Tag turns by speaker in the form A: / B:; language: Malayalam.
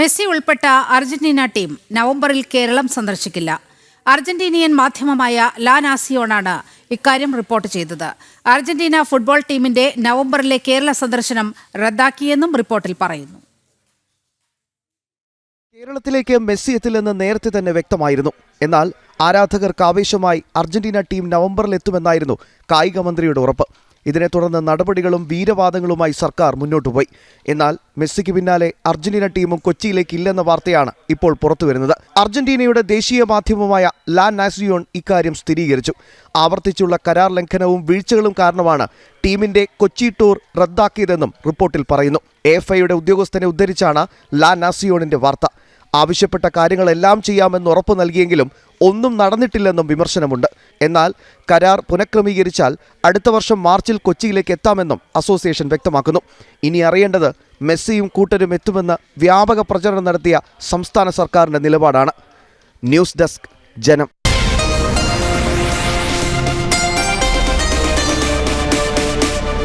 A: മെസ്സി ഉൾപ്പെട്ട അർജന്റീന ടീം നവംബറിൽ കേരളം സന്ദർശിക്കില്ല. അർജന്റീനിയൻ മാധ്യമമായ ലാ നാസിയോണാണ് ഇക്കാര്യം റിപ്പോർട്ട് ചെയ്തത്. അർജന്റീന ഫുട്ബോൾ ടീമിന്റെ നവംബറിലെ കേരള സന്ദർശനം റദ്ദാക്കിയെന്നും റിപ്പോർട്ടിൽ പറയുന്നു.
B: കേരളത്തിലേക്ക് മെസ്സി എത്തില്ലെന്ന് നേരത്തെ തന്നെ വ്യക്തമായിരുന്നു. എന്നാൽ ആരാധകർക്ക് ആവേശമായി അർജന്റീന ടീം നവംബറിൽ എത്തുമെന്നായിരുന്നു കായിക മന്ത്രിയുടെ ഉറപ്പ്. ഇതിനെ തുടർന്ന് നടപടികളും വീരവാദങ്ങളുമായി സർക്കാർ മുന്നോട്ടു പോയി. എന്നാൽ മെസ്സിക്ക് പിന്നാലെ അർജന്റീന ടീമും കൊച്ചിയിലേക്ക് ഇല്ലെന്ന വാർത്തയാണ് ഇപ്പോൾ പുറത്തുവരുന്നത്. അർജന്റീനയുടെ ദേശീയ മാധ്യമമായ ലാ നാസിയോൺ ഇക്കാര്യം സ്ഥിരീകരിച്ചു. ആവർത്തിച്ചുള്ള കരാർ ലംഘനവും വീഴ്ചകളും കാരണമാണ് ടീമിന്റെ കൊച്ചി ടൂർ റദ്ദാക്കിയതെന്നും റിപ്പോർട്ടിൽ പറയുന്നു. എഫ് ഐയുടെ ഉദ്യോഗസ്ഥനെ ഉദ്ധരിച്ചാണ് ലാ നാസിയോണിന്റെ വാർത്ത. ആവശ്യപ്പെട്ട കാര്യങ്ങളെല്ലാം ചെയ്യാമെന്ന് ഉറപ്പു നൽകിയെങ്കിലും ഒന്നും നടന്നിട്ടില്ലെന്നും വിമർശനമുണ്ട്. എന്നാൽ കരാർ പുനഃക്രമീകരിച്ചാൽ അടുത്ത വർഷം മാർച്ചിൽ കൊച്ചിയിലേക്ക് എത്താമെന്നും അസോസിയേഷൻ വ്യക്തമാക്കുന്നു. ഇനി അറിയേണ്ടത് മെസ്സിയും കൂട്ടരും എത്തുമെന്ന് വ്യാപക പ്രചരണം നടത്തിയ സംസ്ഥാന സർക്കാരിന്റെ നിലപാടാണ്. ന്യൂസ് ഡെസ്ക് ജനം.